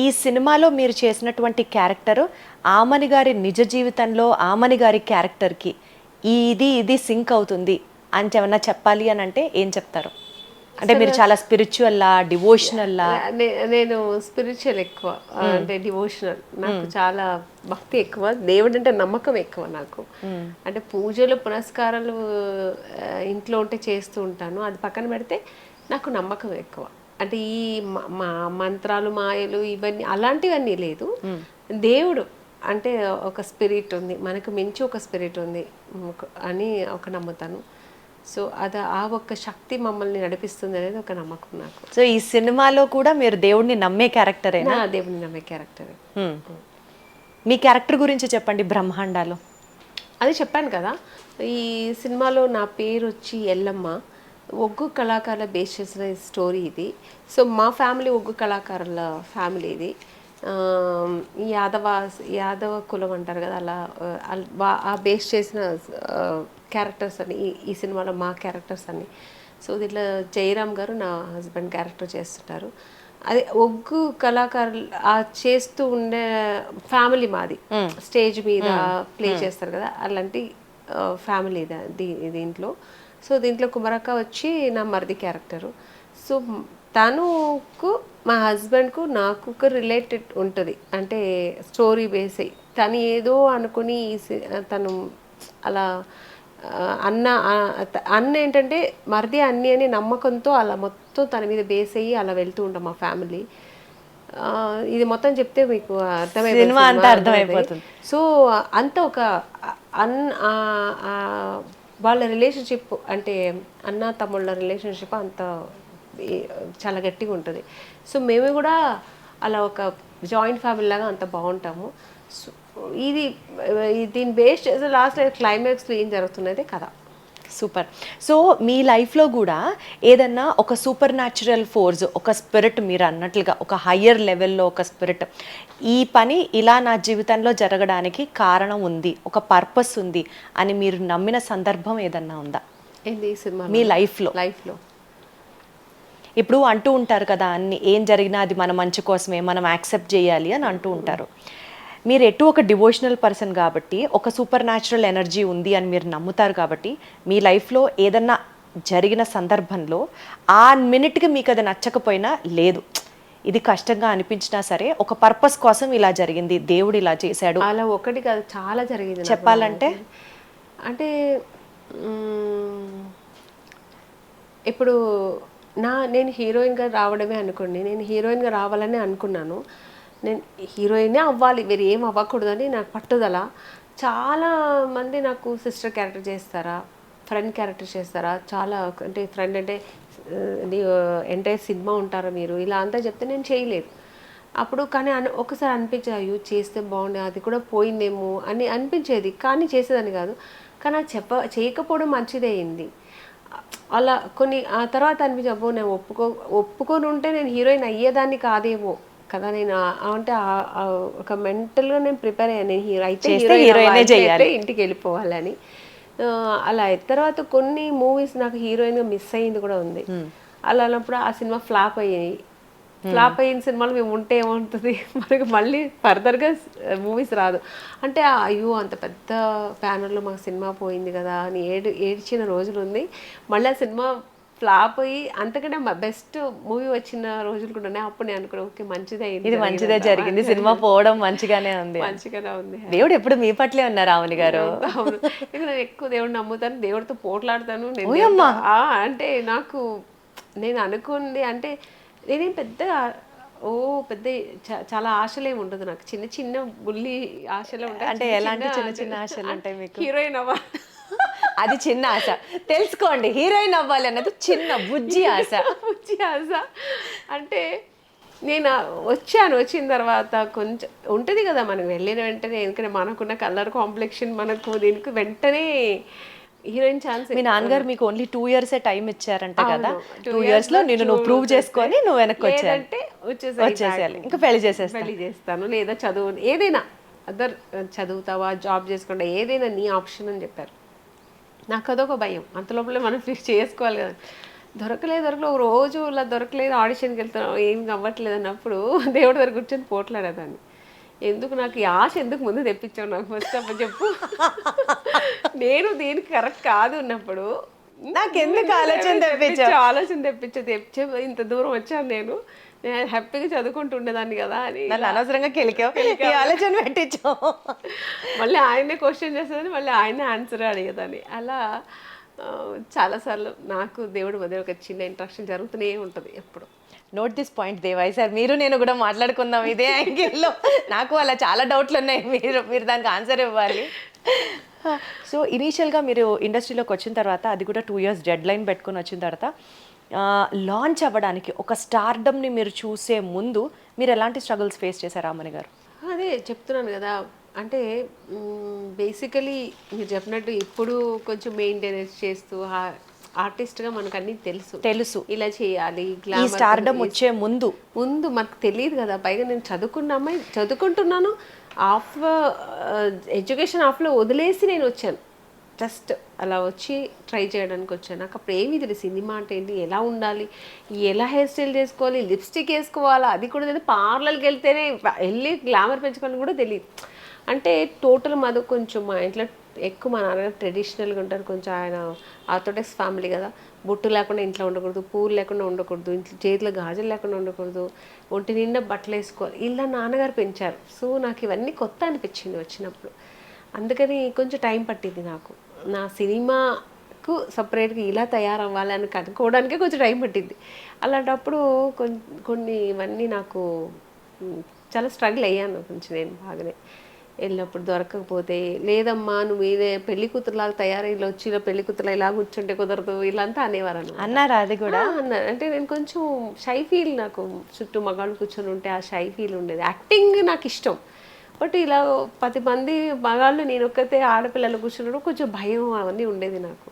ఈ సినిమాలో మీరు చేసినటువంటి క్యారెక్టర్ ఆమని గారి నిజ జీవితంలో ఆమని గారి క్యారెక్టర్కి ఇది ఇది సింక్ అవుతుంది అని ఏమన్నా చెప్పాలి అని అంటే ఏం చెప్తారు? అంటే మీరు చాలా స్పిరిచువల్లా డివోషనల్లా నేను స్పిరిచువల్ ఎక్కువ అంటే డివోషనల్ నాకు చాలా భక్తి ఎక్కువ దేవుడు అంటే నమ్మకం ఎక్కువ నాకు. అంటే పూజలు పునస్కారాలు ఇంట్లో ఉంటే చేస్తూ ఉంటాను. అది పక్కన పెడితే నాకు నమ్మకం ఎక్కువ. అంటే ఈ మ- మంత్రాలు మాయలు ఇవన్నీ అలాంటివన్నీ లేదు. దేవుడు అంటే ఒక స్పిరిట్ ఉంది. మనకు మించి ఒక స్పిరిట్ ఉంది. అని ఒక నమ్ముతాను. సో అది ఆ ఒక్క శక్తి మమ్మల్ని నడిపిస్తుంది అనేది ఒక నమ్మకం నాకు. సో ఈ సినిమాలో కూడా మీరు దేవుడిని నమ్మే క్యారెక్టరేనా? నా దేవుని నమ్మే క్యారెక్టర్. మీ క్యారెక్టర్ గురించి చెప్పండి బ్రహ్మాండాలు. అది చెప్పాను కదా. ఈ సినిమాలో నా పేరు వచ్చి ఎల్లమ్మ. ఒగ్గు కళాకారుల బేస్ చేసిన స్టోరీ ఇది. సో మా ఫ్యామిలీ ఒగ్గు కళాకారుల ఫ్యామిలీ ఇది. యాదవ యాదవ కులం అంటారు కదా అలా ఆ, బేస్ చేసిన క్యారెక్టర్స్ అని ఈ- సినిమాలో మా క్యారెక్టర్స్ అన్ని సో దీంట్లో జయరామ్ గారు నా హస్బెండ్ క్యారెక్టర్ చేస్తుంటారు. అదే ఒగ్గు కళాకారులు ఆ చేస్తూ ఉండే ఫ్యామిలీ మాది. స్టేజ్ మీద ప్లే చేస్తారు కదా అలాంటి ఫ్యామిలీ దీంట్లో. సో దీంట్లో కుమరక్క వచ్చి నా మరిది క్యారెక్టరు. సో తనుకు మా హస్బెండ్కు నాకు ఒక రిలేటెడ్ ఉంటుంది. అంటే స్టోరీ బేస్. అయ్యి తను ఏదో అనుకుని తను అలా అన్న అన్న ఏంటంటే మరిది అన్ని అని నమ్మకంతో అలా మొత్తం తన మీద బేస్ అయ్యి అలా వెళ్తూ ఉంటాం మా ఫ్యామిలీ. ఇది మొత్తం చెప్తే మీకు అర్థమైపోతుంది. సో అంత ఒక అన్ వాళ్ళ రిలేషన్షిప్ అంటే అన్న తమ్ముళ్ళ రిలేషన్షిప్ అంత చాలా గట్టిగా ఉంటుంది. సో మేము కూడా అలా ఒక జాయింట్ ఫ్యామిలీ లాగా అంత బాగుంటాము. సో ఇది దీని దీన్ని బేస్ చేసి లాస్ట్ క్లైమాక్స్లో ఏం జరుగుతున్నదే కథ. సూపర్ సో మీ లైఫ్లో కూడా ఏదన్నా ఒక సూపర్ న్యాచురల్ ఫోర్స్ ఒక స్పిరిట్ మీరు అన్నట్లుగా ఒక హయ్యర్ లెవెల్లో ఒక స్పిరిట్ ఈ పని ఇలా నా జీవితంలో జరగడానికి కారణం ఉంది ఒక పర్పస్ ఉంది అని మీరు నమ్మిన సందర్భం ఏదన్నా ఉందా? ఏంది సినిమా మీ లైఫ్లో. లైఫ్లో. ఇప్పుడు అంటూ ఉంటారు కదా అన్ని ఏం జరిగినా అది మన మంచి కోసమే మనం యాక్సెప్ట్ చేయాలి అని అంటూ ఉంటారు. మీరు ఎటు ఒక డివోషనల్ పర్సన్ కాబట్టి ఒక సూపర్ న్యాచురల్ ఎనర్జీ ఉంది అని మీరు నమ్ముతారు కాబట్టి మీ లైఫ్లో ఏదన్నా జరిగిన సందర్భంలో ఆ మినిట్కి మీకు అది నచ్చకపోయినా లేదు ఇది కష్టంగా అనిపించినా సరే ఒక పర్పస్ కోసం ఇలా జరిగింది దేవుడు ఇలా చేశాడు అలా ఒకటి కాదు చాలా జరిగింది. చెప్పాలంటే? అంటే ఇప్పుడు నా నేను హీరోయిన్గా రావడమే అనుకోండి నేను హీరోయిన్గా రావాలని అనుకున్నాను నేను హీరోయినే అవ్వాలి వేరే ఏం అవ్వకూడదని నాకు పట్టుదల. చాలా మంది నాకు సిస్టర్ క్యారెక్టర్ చేస్తారా ఫ్రెండ్ క్యారెక్టర్ చేస్తారా చాలా అంటే ఫ్రెండ్ అంటే ఎంటైర్ సినిమా ఉంటారా మీరు? ఇలా అంతా చెప్తే నేను చేయలేదు. అప్పుడు కానీ అని ఒకసారి అనిపించదు అయ్యో చేస్తే బాగుండే అది కూడా పోయిందేమో అని అనిపించేది. కానీ చేసేదని కాదు. కానీ అది చెప్ప చేయకపోవడం మంచిదే అయింది. అలా కొన్ని ఆ తర్వాత అనిపించి అబ్బో నేను ఒప్పుకో ఒప్పుకొని ఉంటే నేను హీరోయిన్ అయ్యేదాన్ని కాదేమో. కదా నేను అంటే ఒక మెంటల్గా నేను ప్రిపేర్ అయ్యాను. నేను హీరో అయితే హీరోయిన్ ఇంటికి వెళ్ళిపోవాలని. అలా అయిన తర్వాత కొన్ని మూవీస్ నాకు హీరోయిన్గా మిస్ అయ్యింది కూడా ఉంది. అలా అన్నప్పుడు ఆ సినిమా ఫ్లాప్ అయ్యాయి. ఫ్లాప్ అయిన సినిమాలు మేము ఉంటే ఏముంటుంది మనకు మళ్ళీ ఫర్దర్గా మూవీస్ రాదు. అంటే అయ్యో అంత పెద్ద ప్యానర్లో మాకు సినిమా పోయింది కదా అని ఏడు ఏడ్చిన రోజులు ఉంది. మళ్ళీ ఆ సినిమా ఫ్లాప్ అయ్యి అంతకంటే బెస్ట్ మూవీ వచ్చిన రోజులు కూడా ఉన్నాయి. అప్పుడు నేను అనుకున్నాను ఓకే మంచిదే ఇది మంచిదే జరిగింది. సినిమా పోవడం మంచిగానే ఉంది మంచిగానే ఉంది. దేవుడు ఎప్పుడు మీ పట్లే ఉన్నారు రావణి గారు? అవును. నేను ఎక్కువ దేవుడిని నమ్ముతాను దేవుడితో పోట్లాడతాను అంటే నాకు నేను అనుకుంది అంటే నేనేం పెద్ద ఓ పెద్ద చాలా ఆశలేం ఉండదు నాకు. చిన్న చిన్న బుల్లి ఆశలే ఉంటాయి అంటే ఎలాంటి చిన్న చిన్న ఆశలు ఉంటాయి మీకు? హీరోయిన్ అవ్వ అది చిన్న ఆశ. తెలుసుకోండి హీరోయిన్ అవ్వాలి అన్నది చిన్న బుజ్జి ఆశ. వచ్చి ఆశ. అంటే నేను వచ్చాను వచ్చిన తర్వాత కొంచెం ఉంటుంది కదా మనకు వెళ్ళిన వెంటనే ఎందుకంటే మనకున్న కలర్ కాంప్లెక్షన్ మనకు దీనికి వెంటనే హీరోయిన్ ఛాన్స్ మీ నాన్నగారు మీకు ఓన్లీ టూ ఇయర్స్ టైం ఇచ్చారంట కదా? టూ ఇయర్స్లో నేను నువ్వు ప్రూవ్ చేసుకొని నువ్వు వెనక్కి వచ్చేసేయ్ వచ్చేసేయాలి. ఇంకా పెళ్ళి చేసేస్తా పెళ్ళి చేస్తాను. లేదా చదువు ఏదైనా అదర్ చదువుతావా జాబ్ చేసుకుంటా ఏదైనా నీ ఆప్షన్ అని చెప్పారు. నాకు అదొక భయం. అంత లోపలే మనం ఫిక్స్ చేసుకోవాలి కదా. దొరకలేదు దొరకలేదు. ఒక రోజు ఇలా దొరకలేదు ఆడిషన్కి వెళ్తాను ఏం అవ్వట్లేదు అన్నప్పుడు దేవుడి దగ్గర కూర్చొని పోట్లాడేదాన్ని ఎందుకు నాకు ఈ ఆశ ఎందుకు ముందు తెప్పించావు నాకు ఫస్ట్ అప్పుడు చెప్పు. నేను దీనికి కరెక్ట్ కాదు ఉన్నప్పుడు నాకెందుకు ఆలోచన తెప్పించావు? తెప్పించు, ఆలోచన తెప్పించే తెచ్చే ఇంత దూరం వచ్చాను నేను. నేను హ్యాపీగా చదువుకుంటూ ఉండేదాన్ని కదా అని నన్ను అనవసరంగా కెలికావు. ఈ ఆలోచన పెట్టించావు. మళ్ళీ ఆయనే క్వశ్చన్ చేసేదని మళ్ళీ ఆయనే ఆన్సర్ అడిగేదాన్ని. అలా చాలాసార్లు నాకు దేవుడి మధ్య ఒక చిన్న ఇంట్రాక్షన్ జరుగుతూనే ఉంటుంది ఎప్పుడు. నోట్ దిస్ పాయింట్ దేవాయ్ సార్. మీరు నేను కూడా మాట్లాడుకుందాం ఇదే యాంగిల్లో నాకు అలా చాలా డౌట్లు ఉన్నాయి. మీరు మీరు దానికి ఆన్సర్ ఇవ్వాలి. సో ఇనీషియల్గా మీరు ఇండస్ట్రీలోకి వచ్చిన తర్వాత అది కూడా టూ ఇయర్స్ డెడ్ లైన్ పెట్టుకొని వచ్చిన తర్వాత లాంచ్ అవ్వడానికి ఒక స్టార్డమ్ని మీరు చూసే ముందు మీరు ఎలాంటి స్ట్రగుల్స్ ఫేస్ చేశారు రామణి గారు? అదే చెప్తున్నాను కదా అంటే బేసికలీ మీరు చెప్పినట్టు ఇప్పుడు కొంచెం మెయింటెనెన్స్ చేస్తూ ఆర్టిస్ట్గా మనకు అన్నీ తెలుసు. తెలుసు. ఇలా చేయాలి ఈ స్టార్డమ్ వచ్చే ముందు. ముందు మనకు తెలియదు కదా పైగా నేను చదువుకున్న అమ్మాయి చదువుకుంటున్నాను ఆఫ్ ఎడ్యుకేషన్ ఆఫ్లో వదిలేసి నేను వచ్చాను. జస్ట్ అలా వచ్చి ట్రై చేయడానికి వచ్చాను. నాకు అప్పుడు ఏమీ తెలియదు సినిమా అంటే ఏంటి ఎలా ఉండాలి ఎలా హెయిర్ స్టైల్ చేసుకోవాలి లిప్స్టిక్ వేసుకోవాలా అది కూడా తెలియదు. పార్లర్కి వెళ్తేనే వెళ్ళి గ్లామర్ పెంచుకోవాలని కూడా తెలియదు. అంటే టోటల్ మాది కొంచెం మా ఇంట్లో ఎక్కువ మా నాన్న ట్రెడిషనల్గా ఉంటారు. కొంచెం ఆయన ఆర్థోడాక్స్ ఫ్యామిలీ కదా. బొట్టు లేకుండా ఇంట్లో ఉండకూడదు పూలు లేకుండా ఉండకూడదు ఇంట్లో చేతిలో గాజులు లేకుండా ఉండకూడదు ఒంటి నిండా బట్టలు వేసుకోవాలి. ఇలా నాన్నగారు పెంచారు. సో నాకు ఇవన్నీ కొత్త అనిపించింది వచ్చినప్పుడు. అందుకని కొంచెం టైం పట్టింది నాకు. నా సినిమాకు సపరేట్గా ఇలా తయారవ్వాలి అని కనుక్కోవడానికే కొంచెం టైం పట్టింది. అలాంటప్పుడు కొన్ని కొన్ని ఇవన్నీ నాకు చాలా స్ట్రగుల్ అయ్యాను కొంచెం నేను బాగానే. వెళ్ళినప్పుడు దొరకకపోతే లేదమ్మా నువ్వు ఇదే పెళ్ళి కూతురులాగా తయారై ఇలా వచ్చి ఇలా పెళ్ళి కూతురులా ఇలా కూర్చుంటే కుదరదు ఇలా అంతా అనేవారు. అన్నారా అది కూడా? అన్నారు అంటే నేను కొంచెం షై ఫీల్ నాకు. చుట్టూ మగాళ్ళు కూర్చొని ఉంటే ఆ షై ఫీల్ ఉండేది. యాక్టింగ్ నాకు ఇష్టం. బట్ ఇలా పది మంది మగాళ్ళు నేను ఒక్కతే ఆడపిల్లలు కూర్చున్నప్పుడు కొంచెం భయం అవన్నీ ఉండేది నాకు.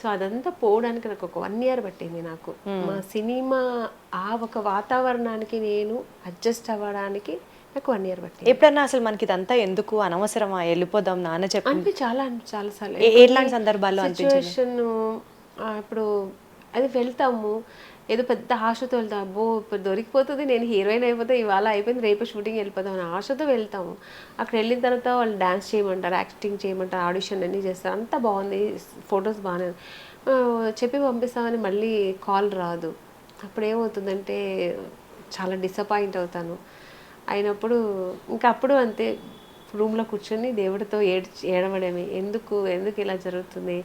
సో అదంతా పోవడానికి నాకు ఒక వన్ ఇయర్ పట్టింది నాకు. మా సినిమా ఆ ఒక వాతావరణానికి నేను అడ్జస్ట్ అవ్వడానికి నాకు వన్ ఇయర్ పట్టింది. ఎప్పుడన్నా అసలు మనకి ఇదంతా ఎందుకు అనవసరమా? వెళ్ళిపోదాం నాన్న చెప్పి. అనిపి చాలా చాలా సార్లు. ఎలాంటి సందర్భాల్లో సిచ్యువేషన్ ఇప్పుడు అది వెళ్తాము. ఏదో పెద్ద ఆశతో వెళ్తాం. అబ్బో ఇప్పుడు దొరికిపోతుంది నేను హీరోయిన్ అయిపోతే ఇవాళ అయిపోయింది రేపు షూటింగ్ వెళ్ళిపోతాం అని ఆశతో వెళ్తాము. అక్కడ వెళ్ళిన తర్వాత వాళ్ళు డ్యాన్స్ చేయమంటారు యాక్టింగ్ చేయమంటారు ఆడిషన్ అన్నీ చేస్తారు. అంతా బాగుంది ఫొటోస్ బాగానే చెప్పి పంపిస్తామని మళ్ళీ కాల్ రాదు. అప్పుడు ఏమవుతుందంటే చాలా డిసప్పాయింట్ అవుతాను. అయినప్పుడు ఇంకా అప్పుడు అంతే రూమ్లో కూర్చొని దేవుడితో ఏడ్ ఏడవడమే. ఎందుకు ఎందుకు ఇలా జరుగుతుంది?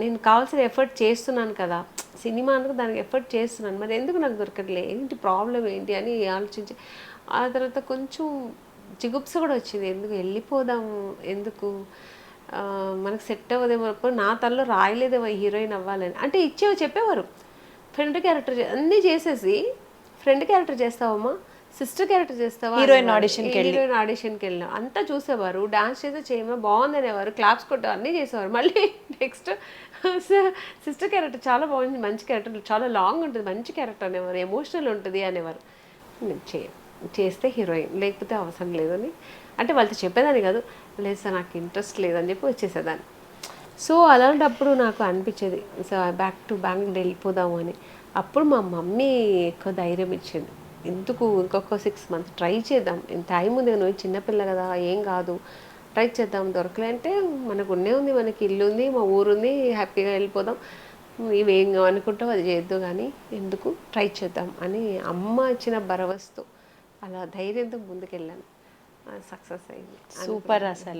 నేను కావాల్సిన ఎఫర్ట్ చేస్తున్నాను కదా. సినిమా అనుకు దానికి ఎఫర్ట్ చేస్తున్నాను. మరి ఎందుకు నాకు దొరకట్లే? ఏంటి ప్రాబ్లం ఏంటి అని ఆలోచించి ఆ తర్వాత కొంచెం జిగుప్స కూడా వచ్చింది. ఎందుకు వెళ్ళిపోదాం? ఎందుకు? మనకు సెట్ అవ్వదేమో నా తల్లో రాయలేదేమో హీరోయిన్ అవ్వాలని. అంటే ఇచ్చేవి చెప్పేవారు. ఫ్రెండ్ క్యారెక్టర్ అన్నీ చేసేసి ఫ్రెండ్ క్యారెక్టర్ చేస్తావమ్మా? సిస్టర్ క్యారెక్టర్ చేస్తావా కి వెళ్ళి. హీరోయిన్ ఆడిషన్కి వెళ్ళినాం. అంతా చూసేవారు. డాన్స్ చేస్తే చేయమా? బాగుంది అనేవారు క్లాప్స్ కొట్ట అన్నీ చేసేవారు. మళ్ళీ నెక్స్ట్ సిస్టర్ క్యారెక్టర్ చాలా బాగుంది. మంచి క్యారెక్టర్. చాలా లాంగ్ ఉంటుంది. మంచి క్యారెక్టర్ అనేవారు. ఎమోషనల్ ఉంటుంది అనేవారు. నేను చేస్తే హీరోయిన్. లేకపోతే అవసరం లేదని అంటే వాళ్ళతో చెప్పేదాన్ని కాదు. లేదు సార్ నాకు ఇంట్రెస్ట్ లేదని చెప్పి వచ్చేసేదాన్ని. సో అలాంటప్పుడు నాకు అనిపించేది సో బ్యాక్ టు బెంగళూరు వెళ్ళిపోదాము అని. అప్పుడు మా మమ్మీ ఎక్కువ ధైర్యం ఇచ్చింది. ఎందుకు ఇంకొక సిక్స్ మంత్స్ ట్రై చేద్దాం. ఇంత టైం ఉంది నువ్వు చిన్నపిల్ల కదా ఏం కాదు. ట్రై చేద్దాం. దొరకలే అంటే మనకు ఉన్నే ఉంది మనకి ఇల్లు ఉంది మా ఊరుంది హ్యాపీగా వెళ్ళిపోదాం. ఇవేం అనుకుంటావు అది చేద్దు కానీ ఎందుకు? ట్రై చేద్దాం అని అమ్మ ఇచ్చిన భరవస్తో. అలా ధైర్యంతో ముందుకెళ్ళాను. సక్సెస్ అయింది. సూపర్ అసలు.